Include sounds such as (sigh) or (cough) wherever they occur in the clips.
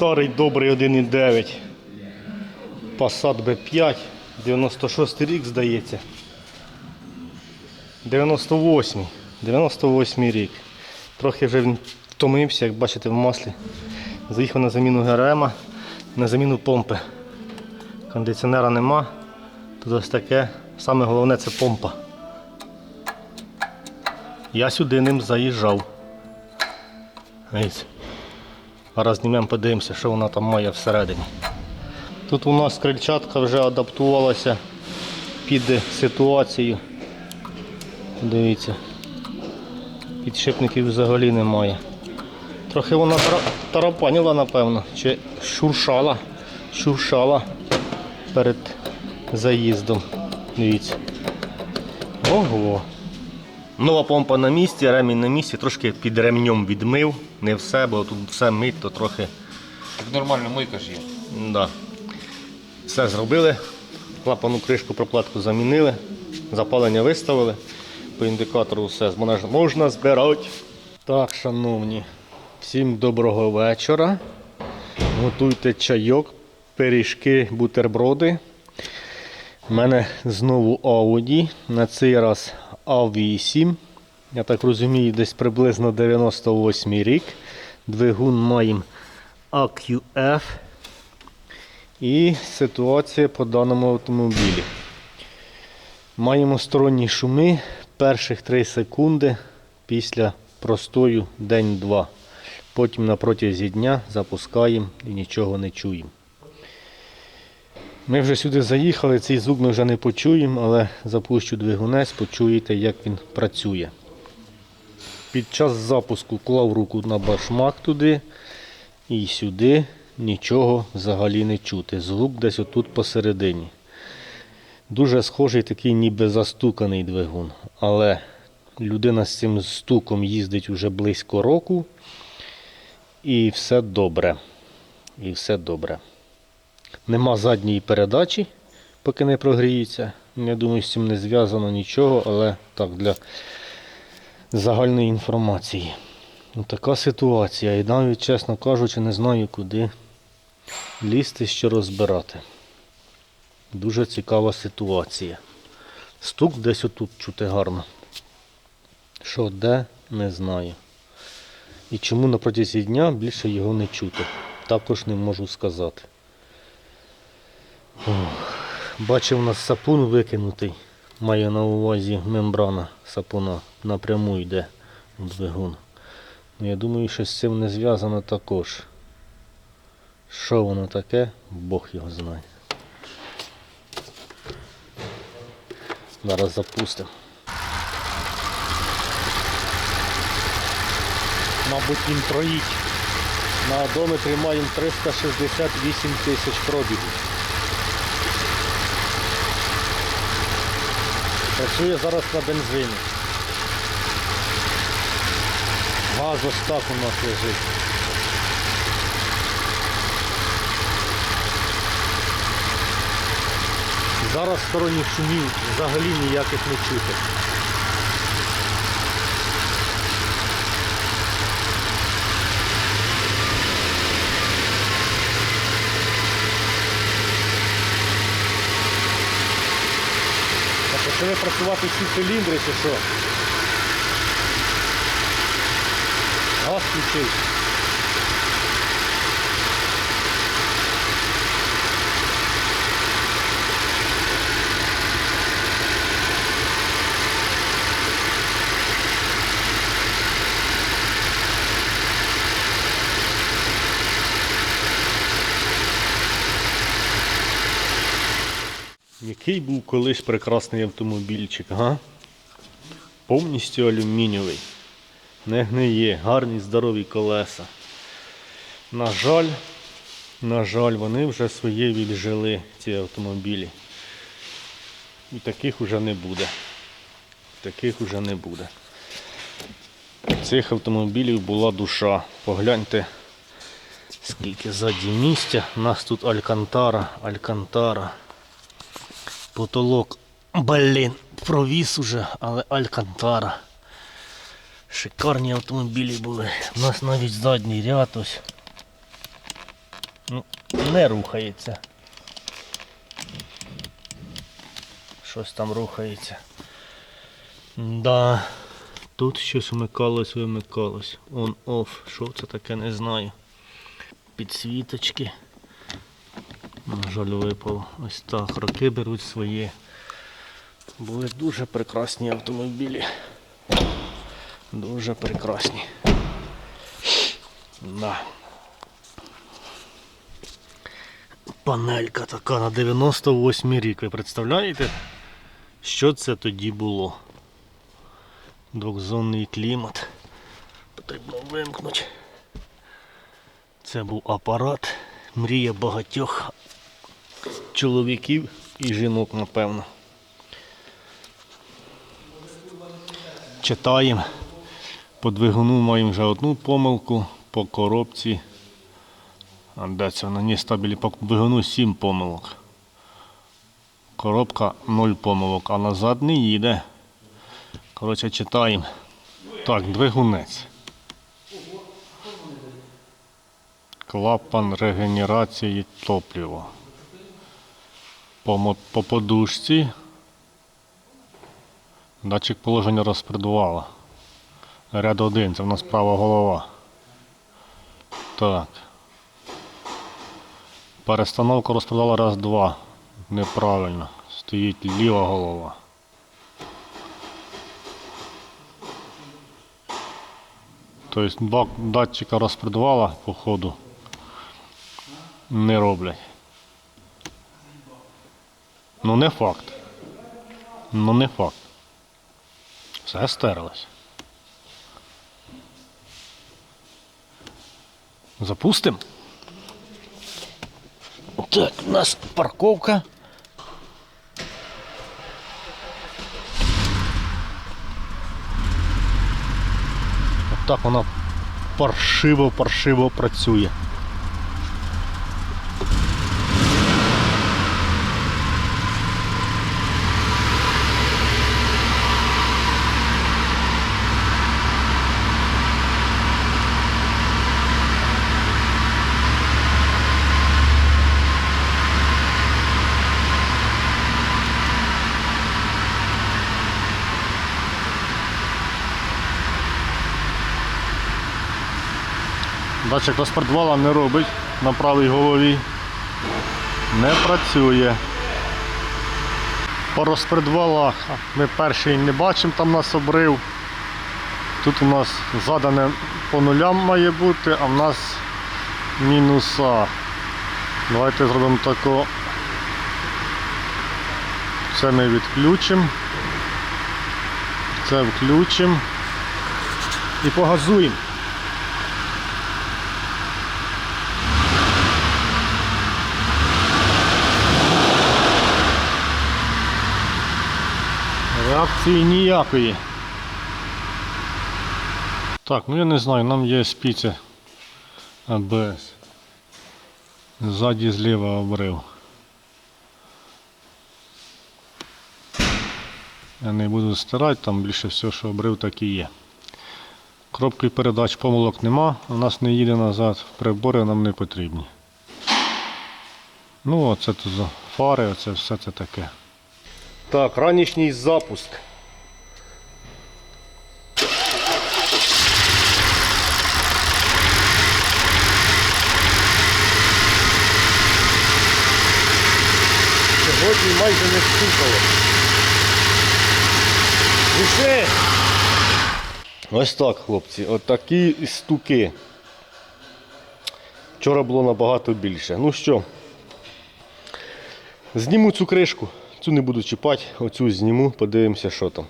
Старий добрий 1,9. Passat B5. 96 рік, здається. 98. 98 рік. Трохи вже він втомився, як бачите, в маслі. Заїхав на заміну ГРМ, на заміну помпи. Кондиціонера нема. Тут ось таке. Саме головне це помпа. Я сюди ним заїжджав. Ось. Зараз знімемо, подивимося, що вона там має всередині. Тут у нас крильчатка вже адаптувалася під ситуацію. Дивіться. Підшипників взагалі немає. Трохи вона тарапаніла, напевно, чи шуршала, шуршала перед заїздом. Дивіться. Ого. Нова помпа на місці, ремінь на місці, трошки під ремнем відмив. Не все, бо тут все мить, то трохи. Так нормально мийка ж є. Да. Все зробили. Клапану кришку проплатку замінили, запалення виставили. По індикатору все можна, можна збирати. Так, шановні, всім доброго вечора. Готуйте чайок, пиріжки, бутерброди. У мене знову Audi. На цей раз A8. Я так розумію, десь приблизно 98 рік. Двигун маємо AQF. І ситуація по даному автомобілі. Маємо сторонні шуми перших 3 секунди після простою день-два. Потім на протязі дня запускаємо і нічого не чуємо. Ми вже сюди заїхали, цей звук ми вже не почуємо, але запущу двигунець, почуєте, як він працює. Під час запуску клав руку на башмак туди і сюди нічого взагалі не чути. Звук десь отут посередині. Дуже схожий такий ніби застуканий двигун. Але людина з цим стуком їздить уже близько року. І все добре. І все добре. Нема задньої передачі, поки не прогріється. Я думаю, з цим не зв'язано нічого, але так для загальної інформації. Ну, така ситуація. І навіть, чесно кажучи, не знаю, куди лізти, що розбирати. Дуже цікава ситуація. Стук десь отут чути гарно. Що де, не знаю. І чому на протязі дня більше його не чути. Також не можу сказати. Ох. Бачив нас сапун викинутий. Маю на увазі мембрана сапуна напряму йде в двигун. Ну, Я думаю, що з цим не зв'язано також. Що воно таке, Бог його знає. Зараз запустимо. Мабуть, він проїть. На одометрі маємо 368 тисяч пробігів. Працює зараз на бензині. Газ ось так у нас лежить. Зараз сторонніх шумів взагалі ніяких не чути. А почали працювати всі циліндри чи що? Газ включив. Який був колись прекрасний автомобільчик, га? Повністю алюмінієвий. Не гниє, гарні здорові колеса. На жаль, на жаль, вони вже своє віджили, ці автомобілі. І таких уже не буде. Таких уже не буде. Цих автомобілів була душа. Погляньте, скільки ззаді місця. У нас тут Алькантара, Алькантара. Потолок, блін, провіс уже, але Алькантара. Шикарні автомобілі були. У нас навіть задній ряд ось. Ну, не рухається. Щось там рухається. Да. Тут щось вмикалось, вимикалось. On off. Що це таке, не знаю. Підсвіточки. На жаль, випав. Ось так. Роки беруть своє. Були дуже прекрасні автомобілі. Дуже прекрасні. Да. Панелька така на 98 рік. Ви представляєте, що це тоді було? Двохзонний клімат. Потрібно вимкнути. Це був апарат. Мрія багатьох чоловіків і жінок, напевно. Читаємо. По двигуну маємо вже одну помилку, по коробці. А де це на ній стабілі по двигуну 7 помилок. Коробка 0 помилок, а назад не їде. Коротше, читаємо. Так, двигунець. Клапан регенерації топлива. По, по подушці. Датчик положення розпредвала. Ряд 1, це в нас права голова. Так. Перестановка розпредвала раз два. Неправильно. Стоїть ліва голова. Тобто два датчика по ходу не роблять. Ну не факт. Ну не факт. Все стерлось. Запустим. Так, у нас парковка. Так вона паршиво-паршиво працює. Датчик розпредвала не робить на правій голові. Не працює. По розпредвалах ми перший не бачимо, там нас обрив. Тут у нас задане по нулям має бути, а в нас мінуса. Давайте зробимо тако. Це ми відключимо. Це включимо і погазуємо. Реакції ніякої. Так, ну я не знаю, нам є спіці АБС. Ззаді зліва обрив. Я не буду стирати, там більше все, що обрив, так і є. Кропки передач помилок нема, у нас не їде назад, прибори нам не потрібні. Ну, оце тут фари, оце все це таке. Так, ранішній запуск. Сьогодні майже не стукало. Пішли! Ось так, хлопці, от стуки. Вчора було набагато більше. Ну що, зніму цю кришку. Цю не буду чіпати, оцю зніму, подивимося, що там.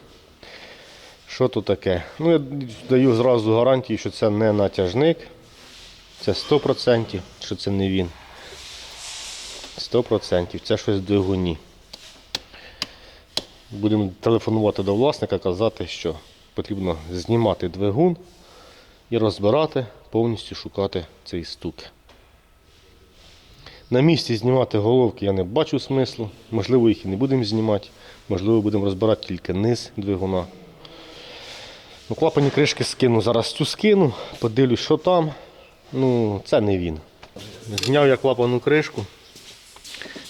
Що тут таке? Ну, я даю зразу гарантію, що це не натяжник. Це 100%, що це не він. 100%. Це щось в двигуні. Будемо телефонувати до власника, казати, що потрібно знімати двигун і розбирати, повністю шукати цей стук. На місці знімати головки я не бачу смислу. Можливо, їх і не будемо знімати. Можливо, будемо розбирати тільки низ двигуна. Ну, клапані кришки скину. Зараз цю скину, подивлюсь, що там. Ну, це не він. Зняв я клапану кришку.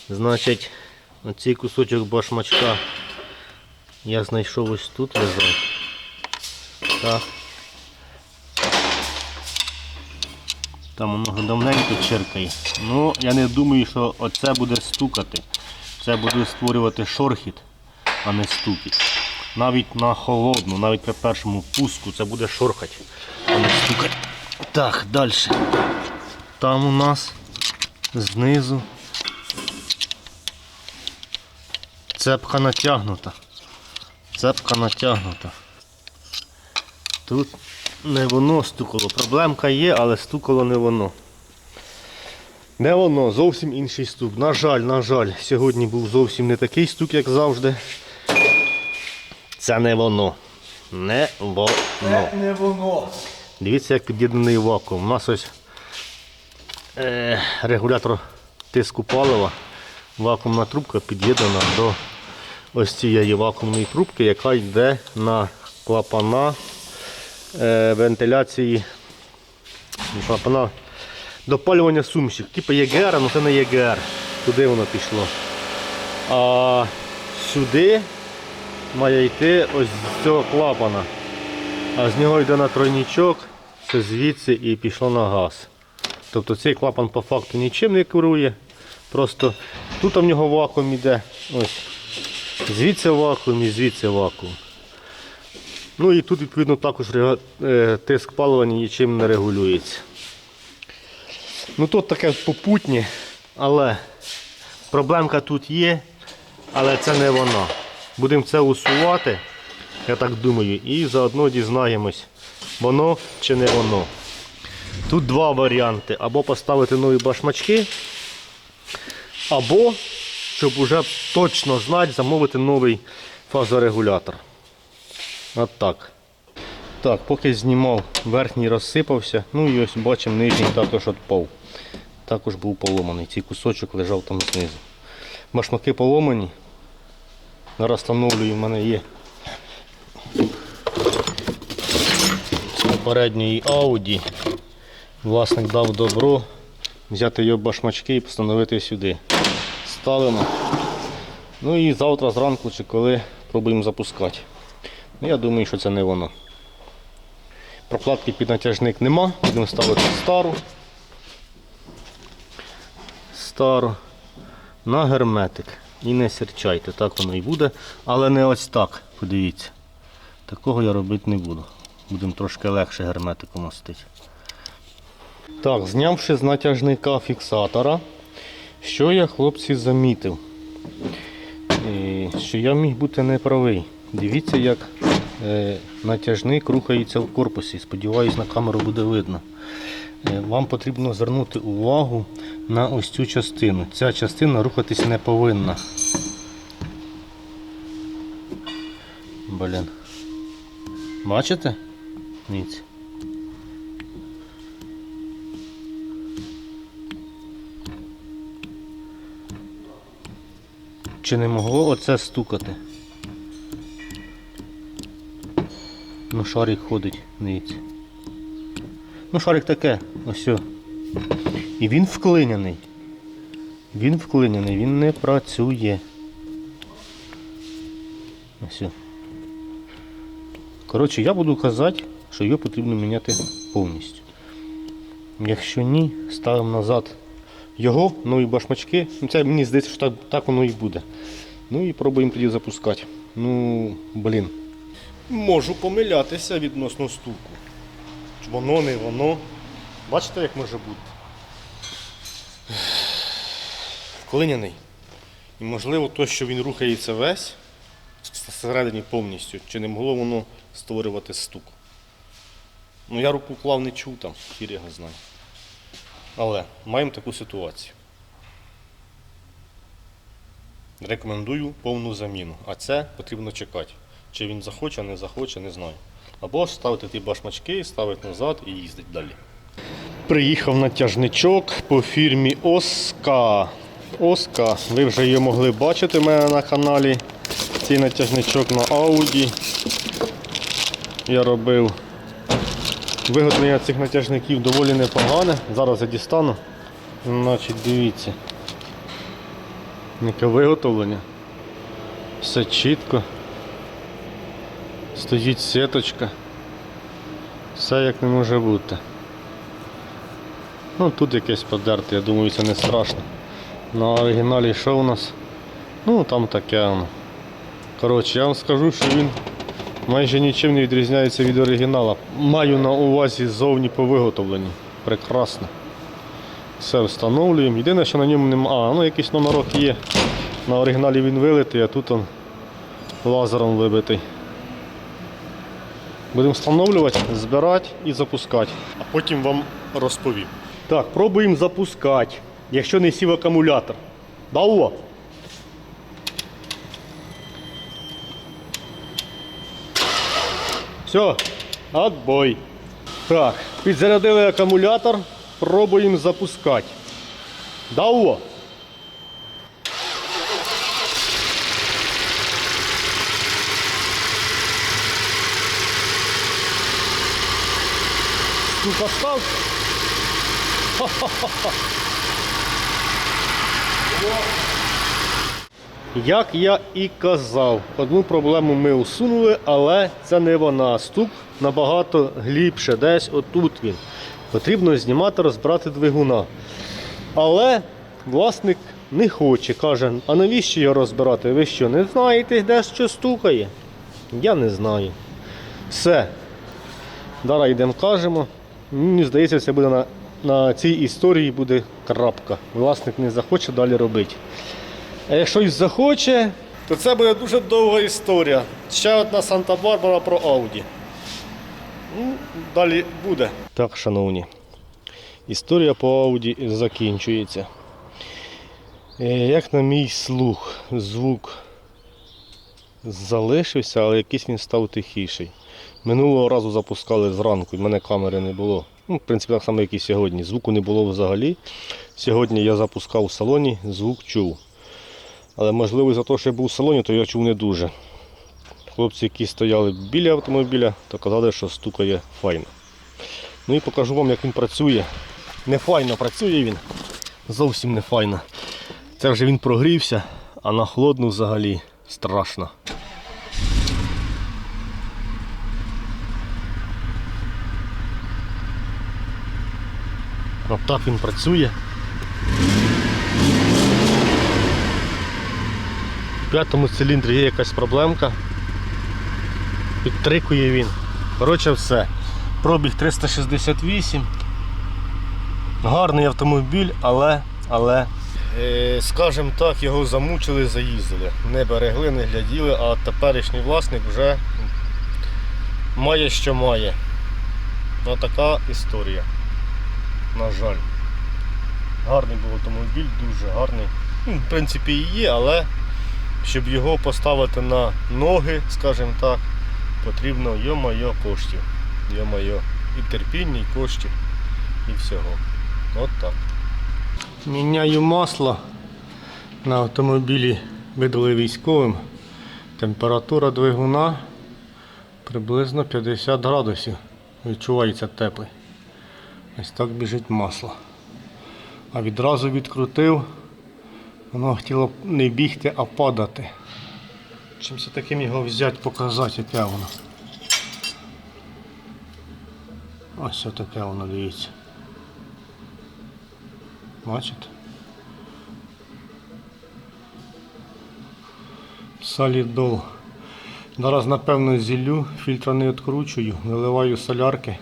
Значить, оцей кусочок башмачка я знайшов ось тут лежав. Так. Там воно давненько черкає. Ну, я не думаю, що оце буде стукати. Це буде створювати шорхіт, а не стукіт. Навіть на холодну, навіть при першому пуску це буде шорхать, а не стукати. Так, далі. Там у нас знизу цепка натягнута. Цепка натягнута. Тут не воно стукало. Проблемка є, але стукало не воно. Не воно, зовсім інший стук. На жаль, на жаль, сьогодні був зовсім не такий стук, як завжди. Це не воно. Не воно. Не воно. Дивіться, як під'єднаний вакуум. У нас ось е, регулятор тиску палива. Вакуумна трубка під'єднана до ось цієї вакуумної трубки, яка йде на клапана вентиляції. не Клапана допалювання сумішів. Типу ЄГР, але це не ЄГР. Туди воно пішло. А сюди має йти ось з цього клапана. А з нього йде на тройничок, це звідси і пішло на газ. Тобто цей клапан по факту нічим не керує. Просто тут в нього вакуум йде. Ось. Звідси вакуум і звідси вакуум. Ну і тут відповідно також е, тиск палива нічим не регулюється. Ну тут таке попутнє, але проблемка тут є, але це не вона. Будемо це усувати, я так думаю, і заодно дізнаємось, воно чи не воно. Тут два варіанти. Або поставити нові башмачки, або, щоб уже точно знати, замовити новий фазорегулятор. От так. Так, поки знімав, верхній розсипався. Ну і ось бачимо, нижній також відпав. Також був поломаний. Цей кусочок лежав там знизу. Башмаки поломані. Зараз встановлюю, в мене є з попередньої Audi. Власник дав добро взяти його башмачки і встановити сюди. Ставимо. Ну і завтра зранку чи коли пробуємо запускати. Ну, я думаю, що це не воно. Прокладки під натяжник нема, будемо ставити стару. Стару на герметик. І не серчайте, так воно і буде. Але не ось так, подивіться. Такого я робити не буду. Будемо трошки легше герметиком мастити. Так, знявши з натяжника фіксатора, що я, хлопці, замітив? Е, Що я міг бути неправий. Дивіться, як е, натяжник рухається в корпусі. Сподіваюсь, на камеру буде видно. Е, Вам потрібно звернути увагу на ось цю частину. Ця частина рухатись не повинна. Блін. Бачите? Дивіться. Чи не могло оце стукати? Ну, шарик ходить, дивіться. Ну, шарик таке, ось. І він вклиняний. Він вклиняний, він не працює. Ось. Коротше, я буду казати, що його потрібно міняти повністю. Якщо ні, ставимо назад його, нові башмачки. Ну, Це мені здається, що так, так воно і буде. Ну і пробуємо тоді запускати. Ну, блін. Можу помилятися відносно стуку. Воно не воно. Бачите, як може бути? Вклиняний. І можливо, то, що він рухається весь всередині повністю, чи не могло воно створювати стук. Ну я руку клав не чув там, хір його знає. Але маємо таку ситуацію. Рекомендую повну заміну. А це потрібно чекати. Чи він захоче, не захоче, не знаю. Або ставити ті башмачки, ставити назад і їздити далі. Приїхав натяжничок по фірмі Оска. Оска. Ви вже її могли бачити в мене на каналі. Цей натяжничок на Audi. Я робив Виготовлення цих натяжників доволі непогане. Зараз я дістану. Значить, дивіться. Яке виготовлення. Все чітко. Стоїть сіточка. Все як не може бути. Ну тут якесь подерте, я думаю, це не страшно. На оригіналі що у нас? Ну там таке воно. Коротше, я вам скажу, що він майже нічим не відрізняється від оригінала. Маю на увазі зовні по виготовленню. Прекрасно. Все встановлюємо. Єдине, що на ньому немає. А, ну якийсь номерок є. На оригіналі він вилитий, а тут он лазером вибитий. Будемо встановлювати, збирати і запускати. А потім вам розповім. Так, пробуємо запускати, якщо не сів акумулятор. Дало? Все, отбой. Так, підзарядили акумулятор, пробуємо запускати. Дало? Стук остався. Як я і казав, одну проблему ми усунули, але це не вона. Стук набагато глибше, десь отут він. Потрібно знімати, розбирати двигуна. Але власник не хоче, каже, а навіщо його розбирати? Ви що, не знаєте, де що стукає? Я не знаю. Все. Зараз йдемо кажемо. Мені здається, це буде на, на цій історії буде крапка. Власник не захоче далі робити. А якщо й захоче, то це буде дуже довга історія. Ще одна Санта-Барбара про Ауді. Ну, далі буде. Так, шановні. Історія по Ауді закінчується. Е, Як на мій слух, звук залишився, але якийсь він став тихіший. Минулого разу запускали зранку, в мене камери не було. Ну, в принципі, так само, як і сьогодні. Звуку не було взагалі. Сьогодні я запускав в салоні, звук чув. Але можливо за те, що я був в салоні, то я чув не дуже. Хлопці, які стояли біля автомобіля, то казали, що стукає файно. Ну і покажу вам, як він працює. Не файно працює він. Зовсім не файно. Це вже він прогрівся, а на холодну взагалі страшно. Отак він працює. В п'ятому циліндрі є якась проблемка. Підтрикує він. Коротше все. Пробіг 368. Гарний автомобіль, але, але, е, скажімо так, його замучили, заїздили. Не берегли, не гляділи, а теперішній власник вже має що має. Ось така історія. На жаль. Гарний був автомобіль, дуже гарний. Ну, В принципі, і є, але щоб його поставити на ноги, скажімо так, потрібно йо-моє коштів. Йо-моє. І терпіння, і коштів, і всього. От так. Міняю масло на автомобілі видали військовим. Температура двигуна приблизно 50 градусів. Відчувається теплий. Ось так біжить масло. А відразу відкрутив. Воно хотіло не бігти, а падати. Чимся таким його взяти, показати, яке воно. Ось таке воно, дивіться. Бачите? Солідол. Зараз, напевно, зіллю, фільтра не відкручую, виливаю солярки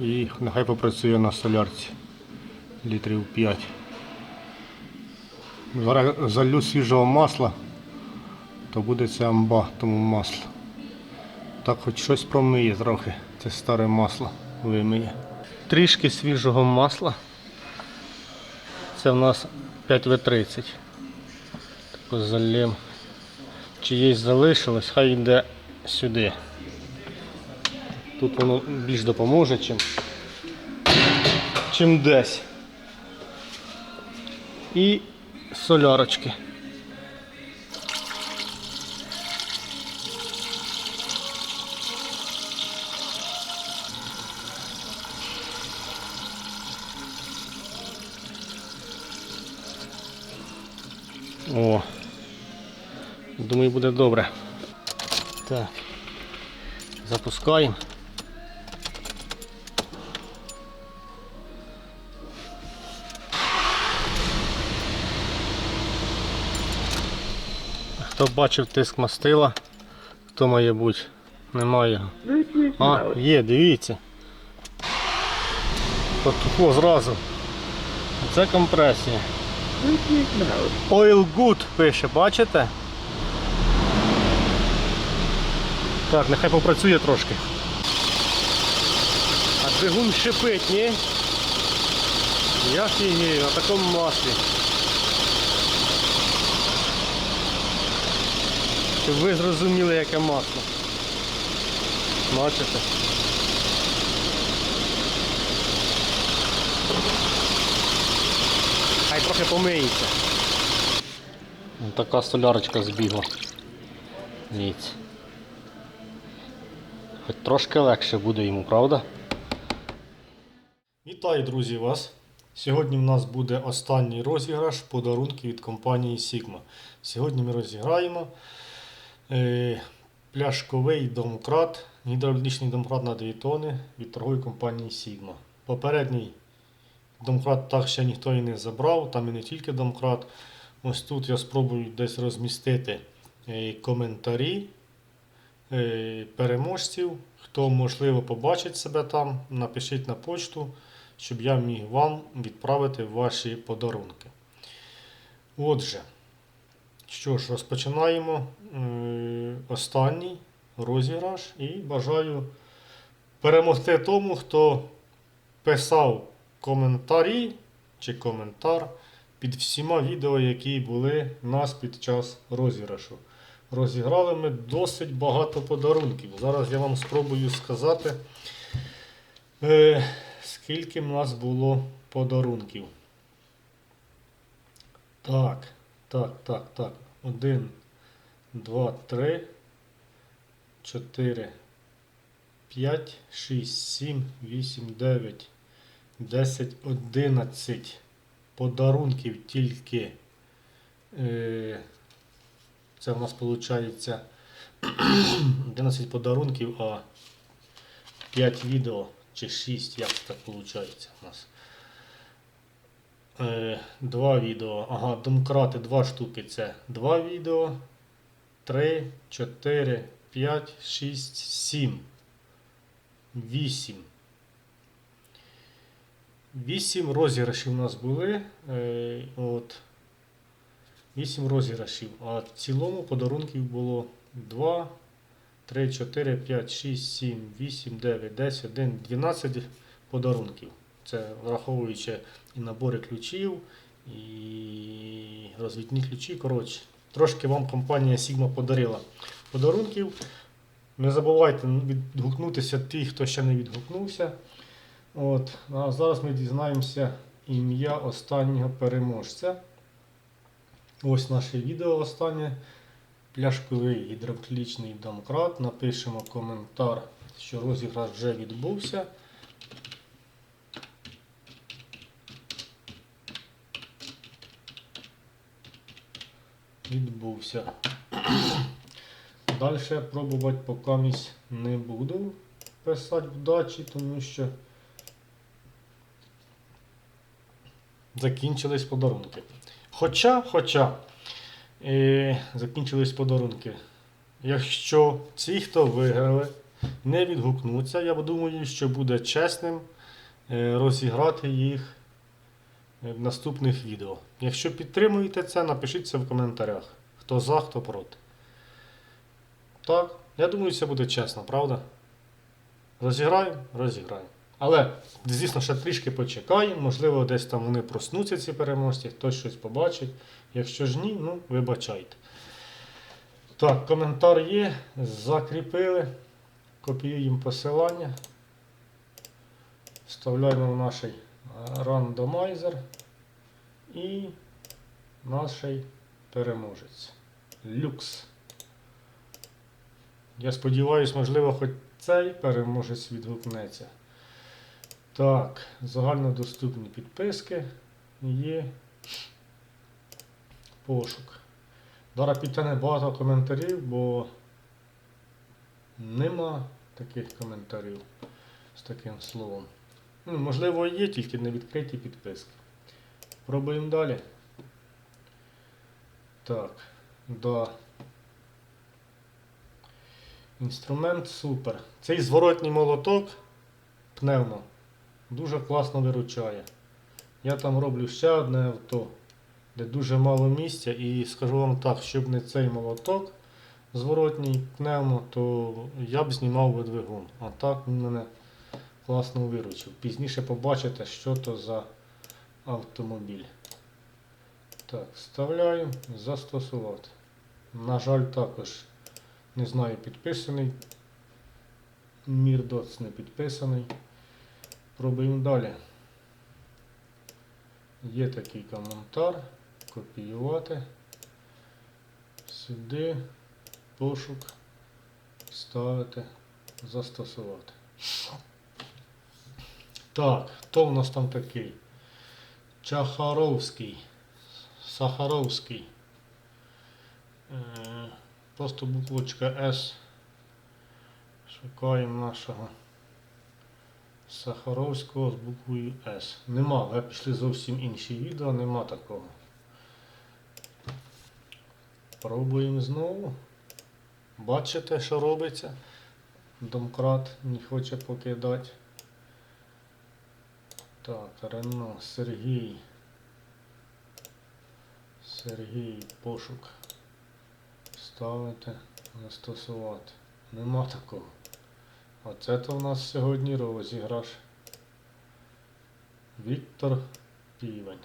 і нехай попрацює на солярці літрів 5. Зараз залю свіжого масла, то буде це амба тому масло. Так хоч щось промиє трохи, це старе масло вимиє. Трішки свіжого масла. Це в нас 5В30. Тако залєм. Чиєсь залишилось, хай йде сюди. Тут воно більш допоможе, чим, чим десь. І солярочки. О, думаю, буде добре. Так, запускаємо. Хто бачив тиск мастила, хто має бути? Немає його. А, є, дивіться. Потухло зразу. Це компресія. Oil good пише, бачите? Так, нехай попрацює трошки. А двигун шипить, ні? Я фігію, на такому маслі. Щоб ви зрозуміли, яке масло. Бачите? Хай трохи помиється. Ось така солярочка збігла. Дивіться. Хоч трошки легше буде йому, правда? Вітаю, друзі, вас! Сьогодні в нас буде останній розіграш подарунків від компанії Sigma. Сьогодні ми розіграємо пляшковий домкрат, гідравлічний домкрат на 2 тони від торгової компанії Sigma. Попередній домкрат так ще ніхто і не забрав, там і не тільки домкрат. Ось тут я спробую десь розмістити е, коментарі е, переможців. Хто можливо побачить себе там, напишіть на почту, щоб я міг вам відправити ваші подарунки. Отже, що ж, розпочинаємо е, останній розіграш і бажаю перемогти тому, хто писав коментарі чи коментар під всіма відео, які були у нас під час розіграшу. Розіграли ми досить багато подарунків. Зараз я вам спробую сказати, е, скільки в нас було подарунків. Так, так, так, так. Один, два, три, чотири, п'ять, шість, сім, вісім, дев'ять, десять, одинадцять подарунків тільки. Е, це у нас виходить (clears throat) 11 подарунків, а 5 відео чи 6, як так виходить у нас. Е, Два відео. Ага, домкрати 2 штуки це 2 відео. 3, 4, 5, 6, 7. 8. 8 розіграшів у нас були. Е, от. 8 розіграшів, а в цілому подарунків було 2, 3, 4, 5, 6, 7, 8, 9, 10, 1, 12 подарунків. Це враховуючи і набори ключів, і розвідні ключі. Коротше, трошки вам компанія Sigma подарила подарунків. Не забувайте відгукнутися ті, хто ще не відгукнувся. От. А зараз ми дізнаємося ім'я останнього переможця. Ось наше відео останнє. Пляшковий гідравлічний домкрат. Напишемо коментар, що розіграш вже відбувся. Відбувся. Далі пробувати поки не буду писати вдачі, тому що закінчились подарунки. Хоча, хоча е, закінчились подарунки. Якщо ці, хто виграли, не відгукнуться, я думаю, що буде чесним е, розіграти їх в наступних відео. Якщо підтримуєте це, напишіть це в коментарях. Хто за, хто проти. Так, я думаю, це буде чесно, правда? Розіграємо? Розіграємо. Але, звісно, ще трішки почекаємо, можливо, десь там вони проснуться, ці переможці, хтось щось побачить. Якщо ж ні, ну вибачайте. Так, коментар є. Закріпили. Копіюємо посилання. Вставляємо в наш рандомайзер і наш переможець. Люкс. Я сподіваюся, можливо, хоч цей переможець відгукнеться. Так, загальнодоступні підписки є пошук. Зараз підтягне багато коментарів, бо нема таких коментарів з таким словом. Ну, можливо, є, тільки не відкриті підписки. Пробуємо далі. Так, да. Інструмент супер. Цей зворотній молоток пневмо дуже класно виручає. Я там роблю ще одне авто, де дуже мало місця, і скажу вам так, щоб не цей молоток зворотній пневмо, то я б знімав би двигун. А так він мене класно виручив. Пізніше побачите, що то за автомобіль. Так, вставляю, застосувати. На жаль, також не знаю, підписаний. Мірдоц не підписаний. Пробуємо далі. Є такий коментар. Копіювати. Сюди. Пошук. Ставити. Застосувати. Так, хто в нас там такий? Чахаровський. Сахаровський. Е, Просто буквочка С. Шукаємо нашого Сахаровського з буквою С. Нема, ви пішли зовсім інші відео, нема такого. Пробуємо знову. Бачите, що робиться? Домкрат не хоче покидати. Так, Рено, Сергій. Сергій, пошук. Ставити, застосувати. Нема такого. Оце то в нас сьогодні розіграш. Віктор Півень.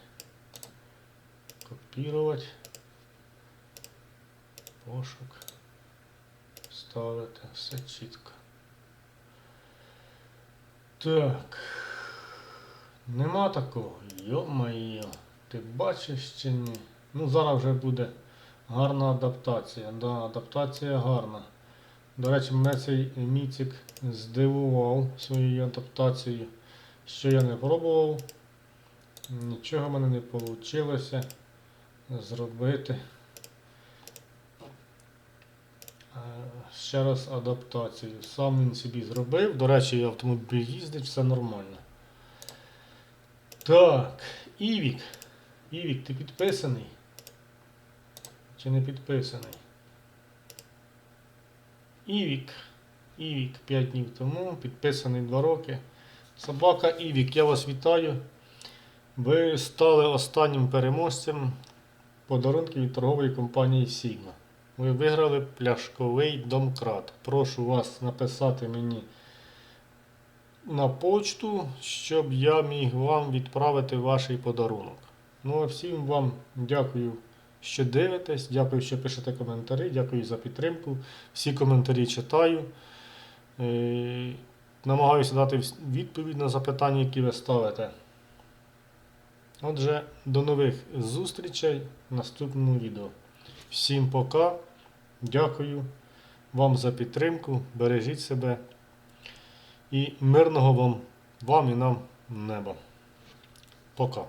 Копірувати. Пошук. Ставити. Все чітко. Так. Нема такого. Йо-моє. Ти бачиш чи ні? Ну зараз вже буде гарна адаптація. Да, адаптація гарна. До речі, мене цей міцик здивував своєю адаптацією. Що я не пробував, нічого в мене не вийшло зробити. Е, Ще раз адаптацію. Сам він собі зробив. До речі, автомобіль їздить, все нормально. Так, Івік. Івік, ти підписаний? Чи не підписаний? Івік. Івік 5 днів тому, підписаний 2 роки. Собака Івік, я вас вітаю. Ви стали останнім переможцем подарунків від торгової компанії Sigma. Ви виграли пляшковий домкрат. Прошу вас написати мені на почту, щоб я міг вам відправити ваш подарунок. Ну а всім вам дякую, що дивитесь, дякую, що пишете коментарі, дякую за підтримку. Всі коментарі читаю. Е, Намагаюся дати відповідь на запитання, які ви ставите. Отже, до нових зустрічей в наступному відео. Всім пока. Дякую вам за підтримку. Бережіть себе. І мирного вам, вам і нам неба. Пока.